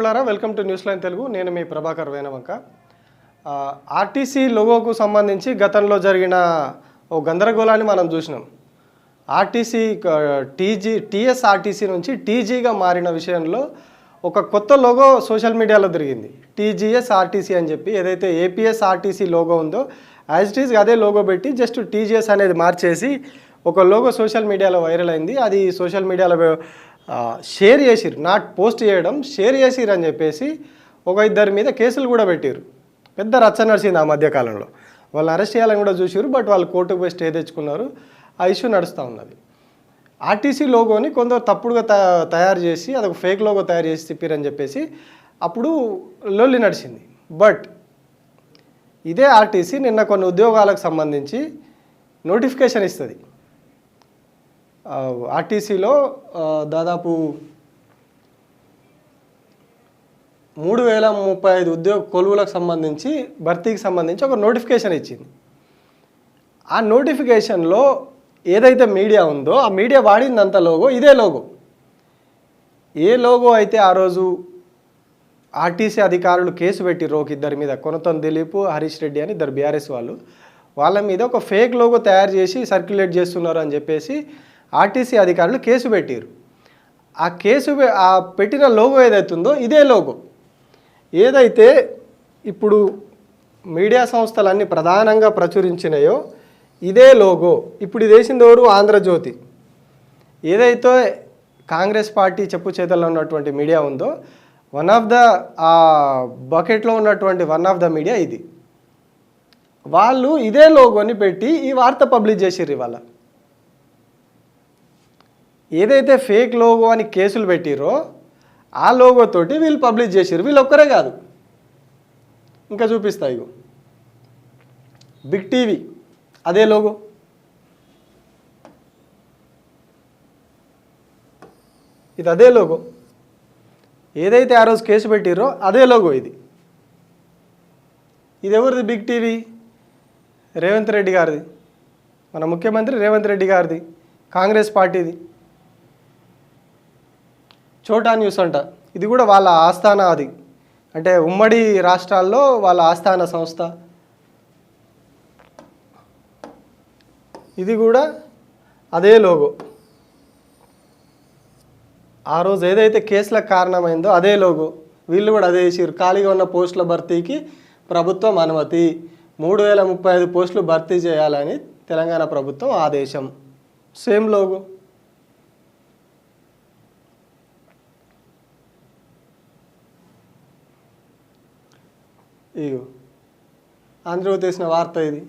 మిత్రులారా welcome to news line Telugu. నేను మీ ప్రభాకర్ వేణవంక. ఆర్టీసీ లోగోకు సంబంధించి గతంలో జరిగిన ఓ గందరగోళాన్ని మనం చూసినాం. ఆర్టీసీ టీజీ టీఎస్ఆర్టీసీ నుంచి టీజీగా మారిన విషయంలో ఒక కొత్త లోగో సోషల్ మీడియాలో జరిగింది టీజీఎస్ ఆర్టీసీ అని చెప్పి ఏదైతే ఏపీఎస్ ఆర్టీసీ లోగో ఉందో యాజ్ ఇట్ ఈస్ అదే లోగో పెట్టి జస్ట్ టీజీఎస్ అనేది మార్చేసి ఒక లోగో సోషల్ మీడియాలో వైరల్ అయింది. అది సోషల్ మీడియాలో షేర్ చేసిరు నాట్ పోస్ట్ చేయడం షేర్ చేసిరు అని చెప్పేసి ఒక ఇద్దరి మీద కేసులు కూడా పెట్టారు పెద్ద రచ్చ నడిచింది ఆ మధ్యకాలంలో. వాళ్ళు అరెస్ట్ చేయాలని కూడా చూసారు బట్ వాళ్ళు కోర్టుకు పోయి స్టే తెచ్చుకున్నారు. ఆ ఇష్యూ నడుస్తూ ఉన్నది. ఆర్టీసీ లోగోని కొందరు తప్పుడుగా త- తయారు చేసి అదొక ఫేక్ లోగో తయారు చేసి తిప్పారని చెప్పేసి అప్పుడు లొల్లి నడిచింది. బట్ ఇదే ఆర్టీసీ నిన్న కొన్ని ఉద్యోగాలకు సంబంధించి నోటిఫికేషన్ ఇస్తుంది. ఆర్టీసీలో దాదాపు మూడు వేల ముప్పై ఐదు ఉద్యోగ కొలువులకు సంబంధించి భర్తీకి సంబంధించి ఒక నోటిఫికేషన్ ఇచ్చింది. ఆ నోటిఫికేషన్లో ఏదైతే మీడియా ఉందో ఆ మీడియా వాడిందంత లోగో ఇదే లోగో. ఏ లోగో అయితే ఆ రోజు ఆర్టీసీ అధికారులు కేసు పెట్టిర్రు ఒక ఇద్దరి మీద కొనతం దిలీప్ హరీష్ రెడ్డి అని ఇద్దరు బీఆర్ఎస్ వాళ్ళు వాళ్ళ మీద ఒక ఫేక్ లోగో తయారు చేసి సర్క్యులేట్ చేస్తున్నారు అని చెప్పేసి ఆర్టీసీ అధికారులు కేసు పెట్టిర్రు. ఆ కేసు ఆ పెట్టిన లోగో ఏదైతుందో ఇదే లోగో. ఏదైతే ఇప్పుడు మీడియా సంస్థలన్నీ ప్రధానంగా ప్రచురించినాయో ఇదే లోగో. ఇప్పుడు ఇది వేసింది ఎవరు? ఆంధ్రజ్యోతి. ఏదైతే కాంగ్రెస్ పార్టీ చెప్పు చేతల్లో ఉన్నటువంటి మీడియా ఉందో వన్ ఆఫ్ ద ఆ బకెట్లో ఉన్నటువంటి వన్ ఆఫ్ ద మీడియా ఇది. వాళ్ళు ఇదే లోగోని పెట్టి ఈ వార్త పబ్లిష్ చేసిర్రు ఇవాళ. ఏదైతే ఫేక్ లోగో అని కేసులు పెట్టిరో ఆ లోగో తోటి వీళ్ళు పబ్లిష్ చేసిర్రు. వీళ్ళు ఒక్కరే కాదు. ఇంకా చూపిస్తా ఇగో. బిగ్ టీవీ అదే లోగో. ఇది అదే లోగో. ఏదైతే ఆ రోజు కేసు పెట్టిరో అదే లోగో ఇది. ఇది ఎవరిది? Big TV? రేవంత్ రెడ్డి గారిది. మన ముఖ్యమంత్రి రేవంత్ రెడ్డి గారిది. కాంగ్రెస్ పార్టీది. చోటా న్యూస్ అంట. ఇది కూడా వాళ్ళ ఆస్థాన అది. అంటే ఉమ్మడి రాష్ట్రాల్లో వాళ్ళ ఆస్థాన సంస్థ. ఇది కూడా అదే లోగో. ఆ రోజు ఏదైతే కేసులకు కారణమైందో అదే లోగో. వీళ్ళు కూడా అదే చేసారు ఖాళీగా ఉన్న పోస్టుల భర్తీకి ప్రభుత్వం అనుమతి. మూడు వేల ముప్పై ఐదు పోస్టులు భర్తీ చేయాలని తెలంగాణ ప్రభుత్వం ఆదేశం. Same logo. ఇగో. ఆంధ్రజ్యోతి తెలిసిన వార్త ఇది.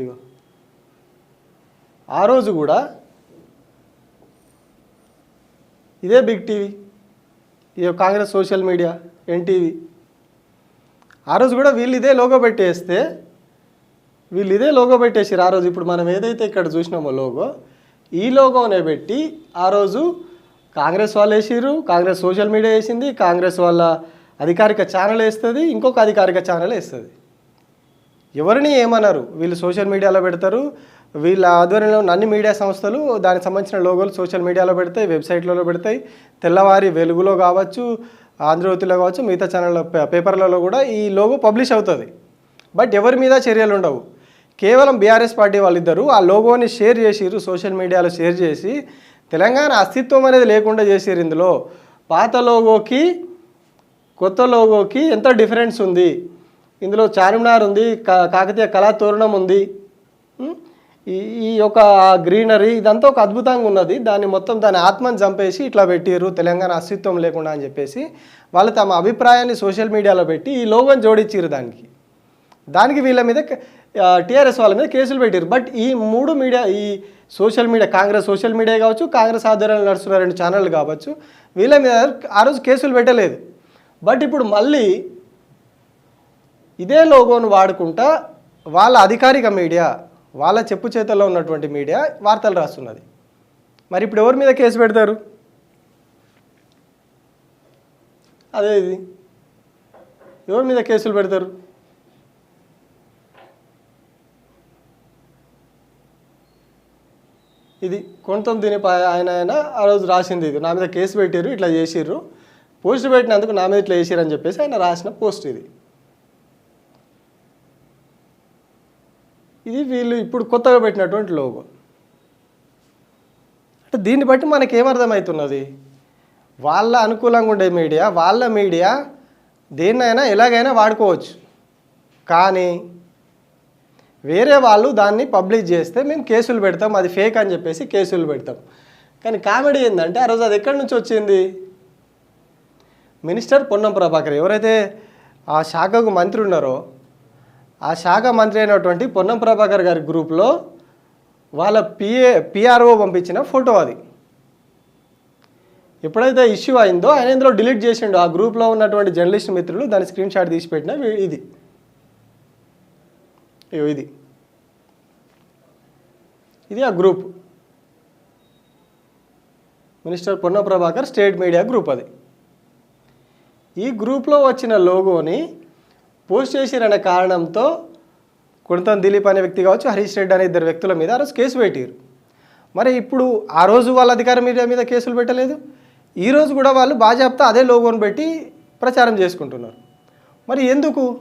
ఇగో. ఆ రోజు కూడా ఇదే బిగ్ టీవీ ఇది కాంగ్రెస్ సోషల్ మీడియా ఎన్టీవీ. ఆ రోజు కూడా వీళ్ళు ఇదే లోగో పెట్టేస్తే వీళ్ళు ఇదే లోగో పెట్టేసారు ఆ రోజు ఇప్పుడు మనం ఏదైతే ఇక్కడ చూసినామో లోగో ఈ లోగోనే పెట్టి ఆ రోజు కాంగ్రెస్ వాళ్ళు వేసిర్రు కాంగ్రెస్ సోషల్ మీడియా వేసింది కాంగ్రెస్ వాళ్ళ అధికారిక ఛానల్ వేస్తుంది ఇంకొక అధికారిక ఛానల్ వేస్తుంది ఎవరిని ఏమన్నారు వీళ్ళు సోషల్ మీడియాలో పెడతారు. వీళ్ళ ఆధ్వర్యంలో అన్ని మీడియా సంస్థలు దానికి సంబంధించిన లోగోలు సోషల్ మీడియాలో పెడతాయి వెబ్సైట్లలో పెడతాయి. తెల్లవారి వెలుగులో కావచ్చు ఆంధ్రజ్యోతిలో కావచ్చు మిగతా ఛానల్లో పేపర్లలో కూడా ఈ లోగో పబ్లిష్ అవుతుంది. బట్ ఎవరి మీద చర్యలు ఉండవు. కేవలం బీఆర్ఎస్ పార్టీ వాళ్ళిద్దరూ ఆ లోగోని షేర్ చేసిర్రు సోషల్ మీడియాలో షేర్ చేసి తెలంగాణ అస్తిత్వం అనేది లేకుండా చేసిర్రు ఇందులో. పాత లోగోకి కొత్త లోగోకి ఎంత డిఫరెన్స్ ఉంది? ఇందులో చార్మినార్ ఉంది కా- కాకతీయ కళాతోరణం ఉంది. ఈ ఈ యొక్క గ్రీనరీ ఇదంతా ఒక అద్భుతంగా ఉన్నది. దాన్ని మొత్తం దాని ఆత్మని చంపేసి ఇట్లా పెట్టారు తెలంగాణ అస్తిత్వం లేకుండా అని చెప్పేసి వాళ్ళు తమ అభిప్రాయాన్ని సోషల్ మీడియాలో పెట్టి ఈ లోగోని జోడించారు దానికి. దానికి వీళ్ళ మీద టీఆర్ఎస్ వాళ్ళ మీద కేసులు పెట్టారు బట్ ఈ మూడు మీడియా ఈ social media Congress social media కావచ్చు కాంగ్రెస్ ఆధ్వర్యంలో నడుస్తున్న రెండు ఛానళ్ళు కావచ్చు వీళ్ళ మీద ఆ రోజు కేసులు పెట్టలేదు. బట్ ఇప్పుడు మళ్ళీ ఇదే లోగోను వాడుకుంటా వాళ్ళ అధికారిక మీడియా వాళ్ళ చెప్పు చేతల్లో ఉన్నటువంటి మీడియా వార్తలు రాస్తున్నది. మరి ఇప్పుడు ఎవరి మీద కేసు పెడతారు? అదే ఇది. ఎవరి మీద కేసులు పెడతారు? ఇది కొంతం దీని ఆయన ఆయన ఆ రోజు రాసింది ఇది. నా మీద కేసు పెట్టారు ఇట్లా చేసిర్రు. పోస్ట్ పెట్టినందుకు నా మీద ఇట్లా వేసారని చెప్పేసి ఆయన రాసిన పోస్ట్ ఇది. ఇది వీళ్ళు ఇప్పుడు కొత్తగా పెట్టినటువంటి లోగో. అంటే దీన్ని బట్టి మనకి ఏమర్థమవుతున్నది వాళ్ళ అనుకూలంగా ఉండే మీడియా వాళ్ళ మీడియా దేన్నైనా ఎలాగైనా వాడుకోవచ్చు. కానీ వేరే వాళ్ళు దాన్ని పబ్లిష్ చేస్తే మేము కేసులు పెడతాం అది ఫేక్ అని చెప్పేసి కేసులు పెడతాం. కానీ కామెడీ ఏంటంటే ఆ రోజు అది ఎక్కడి నుంచి వచ్చింది? మినిస్టర్ పొన్నం ప్రభాకర్ ఎవరైతే ఆ శాఖకు మంత్రి ఉన్నారో ఆ శాఖ మంత్రి అయినటువంటి పొన్నం ప్రభాకర్ గారి గ్రూప్లో వాళ్ళ పిఏ పిఆర్ఓ పంపించిన ఫోటో అది. ఎప్పుడైతే ఇష్యూ అయిందో ఆయన ఇందులో డిలీట్ చేసిండు. ఆ గ్రూప్లో ఉన్నటువంటి జర్నలిస్ట్ మిత్రులు దాని స్క్రీన్ షాట్ తీసి పెట్టిన ఇది. ఇది. ఇది ఆ గ్రూప్. మినిస్టర్ పొన్న ప్రభాకర్ స్టేట్ మీడియా గ్రూప్ అది. ఈ గ్రూప్లో వచ్చిన లోగోని పోస్ట్ చేసిరనే కారణంతో కొడతం దిలీప్ అనే వ్యక్తి కావచ్చు హరీష్ రెడ్డి అనే ఇద్దరు వ్యక్తుల మీద ఆ రోజు కేసు పెట్టారు. మరి ఇప్పుడు ఆ రోజు వాళ్ళ అధికార మీడియా మీద కేసులు పెట్టలేదు. ఈరోజు కూడా వాళ్ళు బాజాప్తా అదే లోగోని పెట్టి ప్రచారం చేసుకుంటున్నారు. మరి ఎందుకు?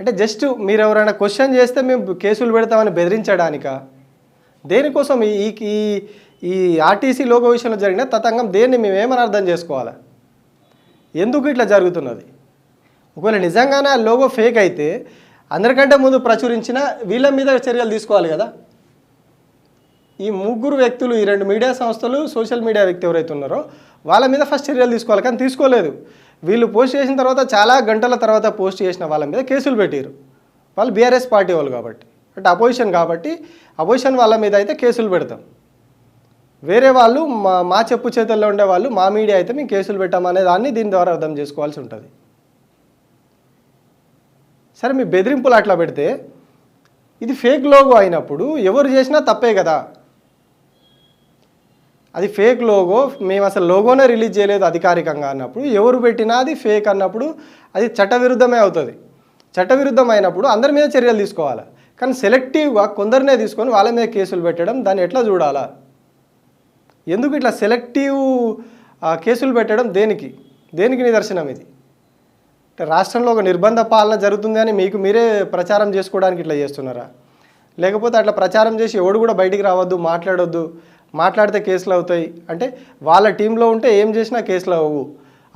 అంటే జస్ట్ మీరు ఎవరైనా క్వశ్చన్ చేస్తే మేము కేసులు పెడతామని బెదిరించడానిక? దేనికోసం ఈ ఈ- ఈ ఈ ఆర్టీసీ లోగో విషయంలో జరిగిన తతంగం దేన్ని మేము ఏమని అర్థం చేసుకోవాలా? ఎందుకు ఇట్లా జరుగుతున్నది? ఒకవేళ నిజంగానే ఆ లోగో ఫేక్ అయితే అందరికంటే ముందు ప్రచురించిన వీళ్ళ మీద చర్యలు తీసుకోవాలి కదా? ఈ ముగ్గురు వ్యక్తులు ఈ రెండు మీడియా సంస్థలు సోషల్ మీడియా వ్యక్తి ఎవరైతే ఉన్నారో వాళ్ళ మీద ఫస్ట్ చర్యలు తీసుకోవాలి కానీ తీసుకోలేదు. వీళ్ళు పోస్ట్ చేసిన తర్వాత చాలా గంటల తర్వాత పోస్ట్ చేసిన వాళ్ళ మీద కేసులు పెట్టారు వాళ్ళు బీఆర్ఎస్ పార్టీ వాళ్ళు కాబట్టి అంటే అపోజిషన్ కాబట్టి అపోజిషన్ వాళ్ళ మీద అయితే కేసులు పెడతాం. వేరే వాళ్ళు మా మా చెప్పు చేతుల్లో ఉండే వాళ్ళు మా మీడియా అయితే మేము కేసులు పెట్టామనే దాన్ని దీని ద్వారా అర్థం చేసుకోవాల్సి ఉంటుంది. సరే మీ బెదిరింపులు అట్లా పెడితే ఇది ఫేక్ లోగో అయినప్పుడు ఎవరు చేసినా తప్పే కదా. అది ఫేక్ లోగో మేము అసలు లోగోనే రిలీజ్ చేయలేదు అధికారికంగా అన్నప్పుడు ఎవరు పెట్టినా అది ఫేక్ అన్నప్పుడు అది చట్టవిరుద్ధమే అవుతుంది. చట్టవిరుద్ధం అయినప్పుడు అందరి మీద చర్యలు తీసుకోవాలి. కానీ సెలెక్టివ్గా కొందరినే తీసుకొని వాళ్ళ మీద కేసులు పెట్టడం దాన్ని ఎట్లా చూడాలా? ఎందుకు ఇట్లా సెలెక్టివ్ కేసులు పెట్టడం దేనికి? దేనికి నిదర్శనం ఇది? అంటే రాష్ట్రంలో ఒక నిర్బంధ పాలన జరుగుతుంది అని మీకు మీరే ప్రచారం చేసుకోవడానికి ఇట్లా చేస్తున్నారా? లేకపోతే అట్లా ప్రచారం చేసి ఎవడు కూడా బయటికి రావద్దు మాట్లాడొద్దు మాట్లాడితే కేసులు అవుతాయి. అంటే వాళ్ళ టీంలో ఉంటే ఏం చేసినా కేసులు అవ్వవు.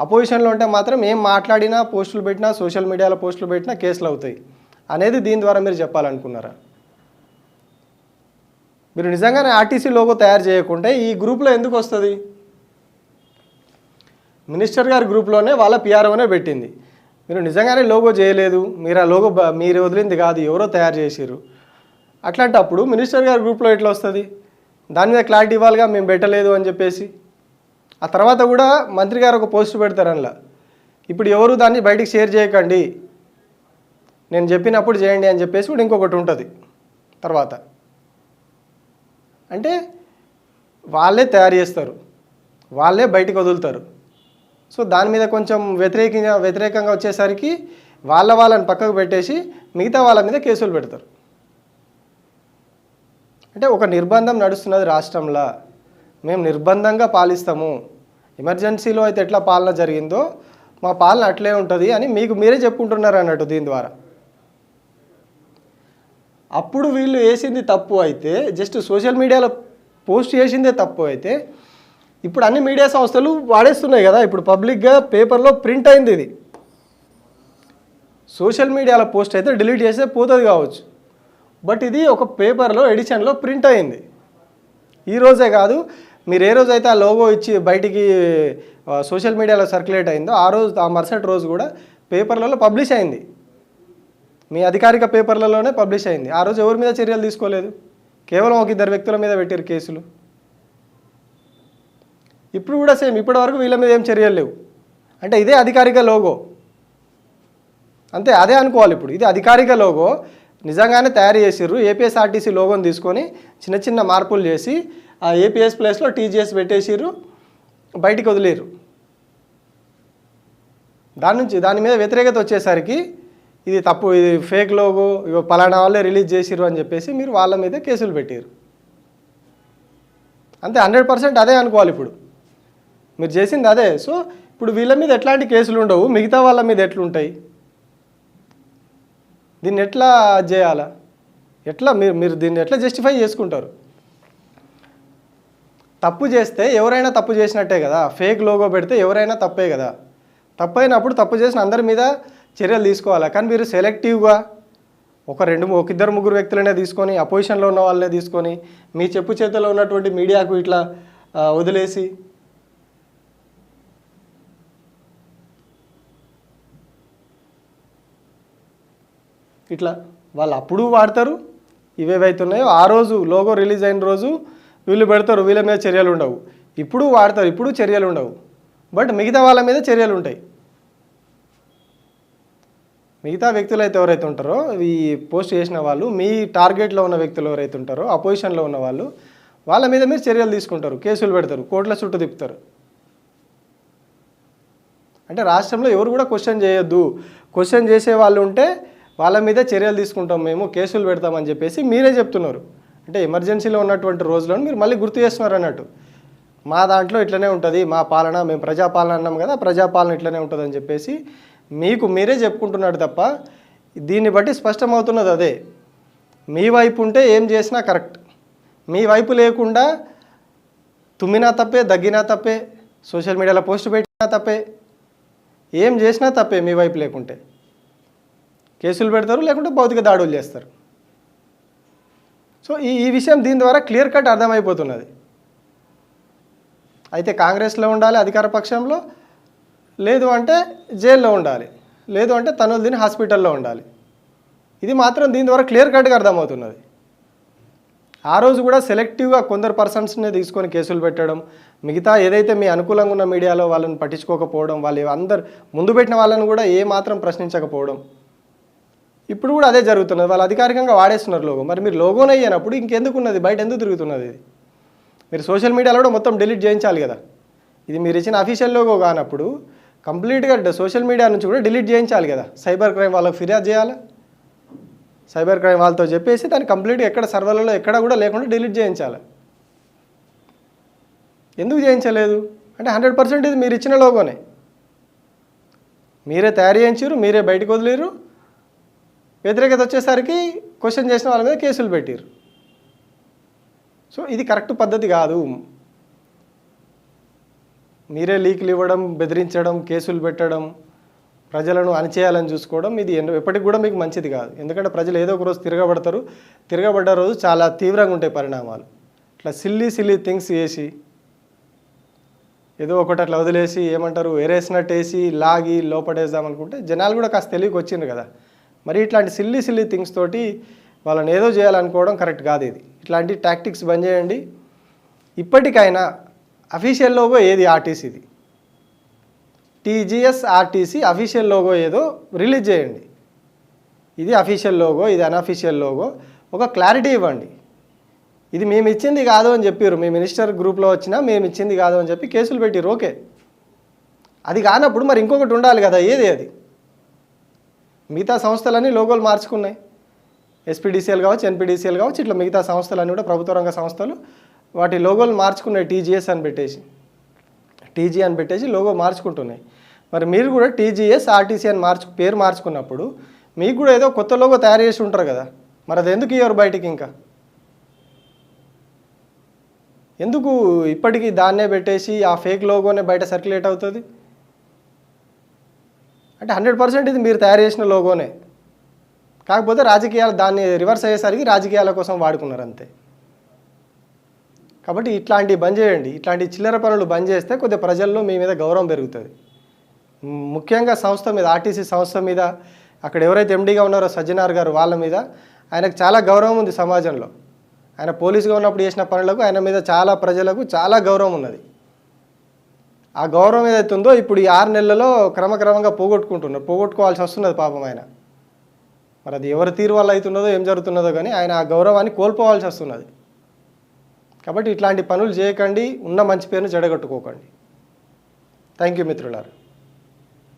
అపోజిషన్లో ఉంటే మాత్రం ఏం మాట్లాడినా పోస్టులు పెట్టినా సోషల్ మీడియాలో పోస్టులు పెట్టినా కేసులు అవుతాయి. అనేది దీని ద్వారా మీరు చెప్పాలనుకున్నారా? మీరు నిజంగానే ఆర్టీసీ లోగో తయారు చేయకుంటే ఈ గ్రూప్లో ఎందుకు వస్తుంది? మినిస్టర్ గారి గ్రూప్లోనే వాళ్ళ పిఆర్ఓనే పెట్టింది. మీరు నిజంగానే లోగో చేయలేదు. మీరు ఆ లోగో మీరు వదిలింది కాదు. ఎవరో తయారు చేసారు అట్లాంటప్పుడు మినిస్టర్ గారి గ్రూప్లో ఎట్లా వస్తుంది? దాని మీద క్లారిటీ ఇవ్వాలిగా మేము పెట్టలేదు అని చెప్పేసి. ఆ తర్వాత కూడా మంత్రి గారు ఒక పోస్ట్ పెడతారు అందులో ఇప్పుడు ఎవరు దాన్ని బయటికి షేర్ చేయకండి. నేను చెప్పినప్పుడు చేయండి అని చెప్పేసి కూడా ఇంకొకటి ఉంటుంది. తర్వాత. అంటే వాళ్ళే తయారు చేస్తారు. వాళ్ళే బయటికి వదులుతారు. సో దాని మీద కొంచెం వ్యతిరేకంగా వ్యతిరేకంగా వచ్చేసరికి వాళ్ళ వాళ్ళని పక్కకు పెట్టేసి మిగతా వాళ్ళ మీద కేసులు పెడతారు. అంటే ఒక నిర్బంధం నడుస్తున్నది రాష్ట్రంలో. మేము నిర్బంధంగా పాలిస్తాము. ఎమర్జెన్సీలో అయితే ఎట్లా పాలన జరిగిందో మా పాలన అట్లే ఉంటుంది అని మీకు మీరే చెప్పుకుంటున్నారు అన్నట్టు దీని ద్వారా. అప్పుడు వీళ్ళు వేసింది తప్పు అయితే జస్ట్ సోషల్ మీడియాలో పోస్ట్ చేసిందే తప్పు అయితే ఇప్పుడు అన్ని మీడియా సంస్థలు వాడేస్తున్నాయి కదా ఇప్పుడు పబ్లిక్గా పేపర్లో ప్రింట్ అయింది ఇది. సోషల్ మీడియాలో పోస్ట్ అయితే డిలీట్ చేస్తే పోతుంది కావచ్చు. బట్ ఇది ఒక పేపర్లో ఎడిషన్లో ప్రింట్ అయింది. ఈ రోజే కాదు మీరు ఏ రోజు అయితే ఆ లోగో ఇచ్చి బయటికి సోషల్ మీడియాలో సర్క్యులేట్ అయిందో ఆ రోజు ఆ మరుసటి రోజు కూడా పేపర్లలో పబ్లిష్ అయింది. మీ అధికారిక పేపర్లలోనే పబ్లిష్ అయింది. ఆ రోజు ఎవరి మీద చర్యలు తీసుకోలేదు? కేవలం ఒక ఇద్దరు వ్యక్తుల మీద పెట్టారు కేసులు. ఇప్పుడు కూడా సేమ్ ఇప్పటి వరకు వీళ్ళ మీద ఏం చర్యలు లేవు. అంటే ఇదే అధికారిక లోగో. అంతే అదే అనుకోవాలి ఇప్పుడు. ఇది అధికారిక లోగో. నిజంగానే తయారు చేసిర్రు. ఏపీఎస్ఆర్టీసీ లోగోని తీసుకొని చిన్న చిన్న మార్పులు చేసి ఆ ఏపీఎస్ ప్లేస్లో టీజీఎస్ పెట్టేసిర్రు బయటికి వదిలేరు. దాని నుంచి దాని మీద వ్యతిరేకత వచ్చేసరికి ఇది తప్పు ఇది ఫేక్ లోగో ఇగో పలానా వాళ్ళే రిలీజ్ చేసిర్రు అని చెప్పేసి మీరు వాళ్ళ మీద కేసులు పెట్టారు అంతే హండ్రెడ్ పర్సెంట్ అదే అనుకోవాలి ఇప్పుడు. మీరు చేసింది అదే. సో ఇప్పుడు వీళ్ళ మీద ఎట్లాంటి కేసులు ఉండవు మిగతా వాళ్ళ మీద ఎట్లుంటాయి? దీన్ని ఎట్లా చేయాలా? ఎట్లా మీరు మీరు దీన్ని ఎట్లా జస్టిఫై చేసుకుంటారు? తప్పు చేస్తే ఎవరైనా తప్పు చేసినట్టే కదా. ఫేక్ లోగో పెడితే ఎవరైనా తప్పే కదా. తప్పు అయినప్పుడు తప్పు చేసిన అందరి మీద చర్యలు తీసుకోవాలి? కానీ మీరు సెలెక్టివ్గా ఒక రెండు ఒక ఇద్దరు ముగ్గురు వ్యక్తులనే తీసుకొని అపోజిషన్లో ఉన్న వాళ్ళనే తీసుకొని మీ చెప్పు చేతిలో ఉన్నటువంటి మీడియాకు ఇట్లా వదిలేసి? ఇట్లా వాళ్ళు అప్పుడు వాడతారు ఇవేవైతున్నాయో ఆ రోజు లోగో రిలీజ్ అయిన రోజు వీళ్ళు పెడతారు వీళ్ళ మీద చర్యలు ఉండవు. ఇప్పుడు వాడతారు ఇప్పుడు చర్యలు ఉండవు. బట్ మిగతా వాళ్ళ మీద చర్యలు ఉంటాయి. మిగతా వ్యక్తులు అయితే ఎవరైతే ఉంటారో ఈ పోస్ట్ చేసిన వాళ్ళు మీ టార్గెట్లో ఉన్న వ్యక్తులు ఎవరైతే ఉంటారో అపోజిషన్లో ఉన్న వాళ్ళు వాళ్ళ మీద మీరు చర్యలు తీసుకుంటారు కేసులు పెడతారు కోర్టుల చుట్టూ తిప్పుతారు. అంటే రాష్ట్రంలో ఎవరు కూడా క్వశ్చన్ చేయొద్దు. క్వశ్చన్ చేసే వాళ్ళు ఉంటే వాళ్ళ మీద చర్యలు తీసుకుంటాం మేము కేసులు పెడతామని చెప్పేసి మీరే చెప్తున్నారు. అంటే ఎమర్జెన్సీలో ఉన్నటువంటి రోజులను మీరు మళ్ళీ గుర్తు చేస్తున్నారు అన్నట్టు. మా దాంట్లో ఇట్లనే ఉంటుంది మా పాలన మేము ప్రజాపాలన అన్నాం కదా ప్రజాపాలన ఇట్లనే ఉంటుందని చెప్పేసి మీకు మీరే చెప్పుకుంటున్నాడు తప్ప దీన్ని బట్టి స్పష్టమవుతున్నది అదే. మీ వైపు ఉంటే ఏం చేసినా కరెక్ట్. మీ వైపు లేకుండా తుమ్మినా తప్పే దగ్గినా తప్పే సోషల్ మీడియాలో పోస్ట్ పెట్టినా తప్పే ఏం చేసినా తప్పే మీ వైపు లేకుంటే. కేసులు పెడతారు లేకుంటే భౌతిక దాడులు చేస్తారు. సో ఈ ఈ విషయం దీని ద్వారా క్లియర్ కట్ అర్థమైపోతున్నది. అయితే కాంగ్రెస్లో ఉండాలి అధికార పక్షంలో లేదు అంటే జైల్లో ఉండాలి. లేదు అంటే తనులు దీని హాస్పిటల్లో ఉండాలి. ఇది మాత్రం దీని ద్వారా క్లియర్ కట్గా అర్థమవుతున్నది. ఆ రోజు కూడా సెలెక్టివ్గా కొందరు పర్సన్స్నే తీసుకొని కేసులు పెట్టడం మిగతా ఏదైతే మీ అనుకూలంగా ఉన్న మీడియాలో వాళ్ళని పట్టించుకోకపోవడం వాళ్ళు అందరు ముందు పెట్టిన వాళ్ళని కూడా ఏ మాత్రం ప్రశ్నించకపోవడం. ఇప్పుడు కూడా అదే జరుగుతున్నది. వాళ్ళు అధికారికంగా వాడేస్తున్నారు లోగో. మరి మీరు లోగోనే అయ్యినప్పుడు ఇంకెందుకు ఉన్నది? బయట ఎందుకు తిరుగుతున్నది ఇది? మీరు సోషల్ మీడియాలో కూడా మొత్తం డిలీట్ చేయించాలి కదా. ఇది మీరు ఇచ్చిన అఫీషియల్ లోగో కానప్పుడు కంప్లీట్గా సోషల్ మీడియా నుంచి కూడా డిలీట్ చేయించాలి కదా. సైబర్ క్రైమ్ వాళ్ళకి ఫిర్యాదు చేయాలి? సైబర్ క్రైమ్ వాళ్ళతో చెప్పేసి దాన్ని కంప్లీట్గా ఎక్కడ సర్వర్లలో ఎక్కడ కూడా లేకుండా డిలీట్ చేయించాలి. ఎందుకు చేయించలేదు? అంటే హండ్రెడ్ పర్సెంట్ ఇది మీరు ఇచ్చిన లోగోనే. మీరే తయారు చేయించారు మీరే బయటకు వదిలేరు వ్యతిరేకత వచ్చేసరికి క్వశ్చన్ చేసిన వాళ్ళ మీద కేసులు పెట్టారు సో ఇది కరెక్ట్ పద్ధతి కాదు. మీరే లీకులు ఇవ్వడం బెదిరించడం కేసులు పెట్టడం ప్రజలను అణచేయాలని చూసుకోవడం ఇది ఎన్నో ఎప్పటికి కూడా మీకు మంచిది కాదు. ఎందుకంటే ప్రజలు ఏదో ఒక రోజు తిరగబడతారు. తిరగబడ్డ రోజు చాలా తీవ్రంగా ఉంటాయి పరిణామాలు. ఇట్లా సిల్లీ సిల్లీ థింగ్స్ చేసి ఏదో ఒకటి అట్లా వదిలేసి ఏమంటారు ఎరేసినట్టు వేసి లాగి లోపడేద్దాం అనుకుంటే జనాలు కూడా కాస్త తెలివికి వచ్చింది కదా. మరి ఇట్లాంటి సిల్లీ సిల్లీ థింగ్స్ తోటి వాళ్ళని ఏదో చేయాలనుకోవడం కరెక్ట్ కాదు ఇది. ఇట్లాంటి టాక్టిక్స్ బంద్ చేయండి. ఇప్పటికైనా అఫీషియల్ లోగో ఏది? ఆర్టీసీది టీజీఎస్ ఆర్టీసీ అఫీషియల్ లోగో ఏదో రిలీజ్ చేయండి. ఇది అఫీషియల్ లోగో ఇది అన్అఫీషియల్ లోగో ఒక క్లారిటీ ఇవ్వండి. ఇది మేము ఇచ్చింది కాదు అని చెప్పారు మీ మినిస్టర్ గ్రూప్లో వచ్చినా మేము ఇచ్చింది కాదు అని చెప్పి కేసులు పెట్టిరు ఓకే అది కానప్పుడు మరి ఇంకొకటి ఉండాలి కదా? ఏది అది? మిగతా సంస్థలన్నీ లోగోలు మార్చుకున్నాయి. ఎస్పీడీసీఎల్ కావచ్చు ఎన్పీడీసీఎల్ కావచ్చు ఇట్లా మిగతా సంస్థలన్నీ కూడా ప్రభుత్వ రంగ సంస్థలు వాటి లోగోలు మార్చుకున్నాయి టీజీఎస్ అని పెట్టేసి. టీజీ అని పెట్టేసి లోగో మార్చుకుంటున్నాయి. మరి మీరు కూడా టీజీఎస్ ఆర్టీసీ అని మార్చు పేరు మార్చుకున్నప్పుడు మీకు కూడా ఏదో కొత్త లోగో తయారు చేసి ఉంటారు కదా. మరి అది ఎందుకు ఇవ్వరు బయటికి ఇంకా? ఎందుకు ఇప్పటికీ దాన్నే పెట్టేసి ఆ ఫేక్ లోగోనే బయట సర్క్యులేట్ అవుతుంది? అంటే హండ్రెడ్ పర్సెంట్ ఇది మీరు తయారు చేసిన లోగోనే కాకపోతే రాజకీయాలు దాన్ని రివర్స్ అయ్యేసరికి రాజకీయాల కోసం వాడుకున్నారు అంతే. కాబట్టి ఇట్లాంటివి బంద్ చేయండి. ఇట్లాంటి చిల్లర పనులు బంద్ చేస్తే కొద్దిగా ప్రజల్లో మీ మీద గౌరవం పెరుగుతుంది. ముఖ్యంగా సంస్థ మీద ఆర్టీసీ సంస్థ మీద అక్కడ ఎవరైతే ఎండీగా ఉన్నారో సజ్జనార్ గారు వాళ్ళ మీద ఆయనకు చాలా గౌరవం ఉంది సమాజంలో. ఆయన పోలీసుగా ఉన్నప్పుడు చేసిన పనులకు ఆయన మీద చాలా ప్రజలకు చాలా గౌరవం ఉన్నది. ఆ గౌరవం ఏదైతే ఉందో ఇప్పుడు ఈ ఆరు నెలలలో క్రమక్రమంగా పోగొట్టుకుంటున్నారు. పోగొట్టుకోవాల్సి వస్తున్నది పాపం ఆయన. మరి అది ఎవరి తీరు వల్ల అవుతున్నదో ఏం జరుగుతున్నదో కానీ ఆయన ఆ గౌరవాన్ని కోల్పోవాల్సి వస్తున్నది. కాబట్టి ఇట్లాంటి పనులు చేయకండి ఉన్న మంచి పేరును చెడగొట్టుకోకండి. Thank you మిత్రులారు.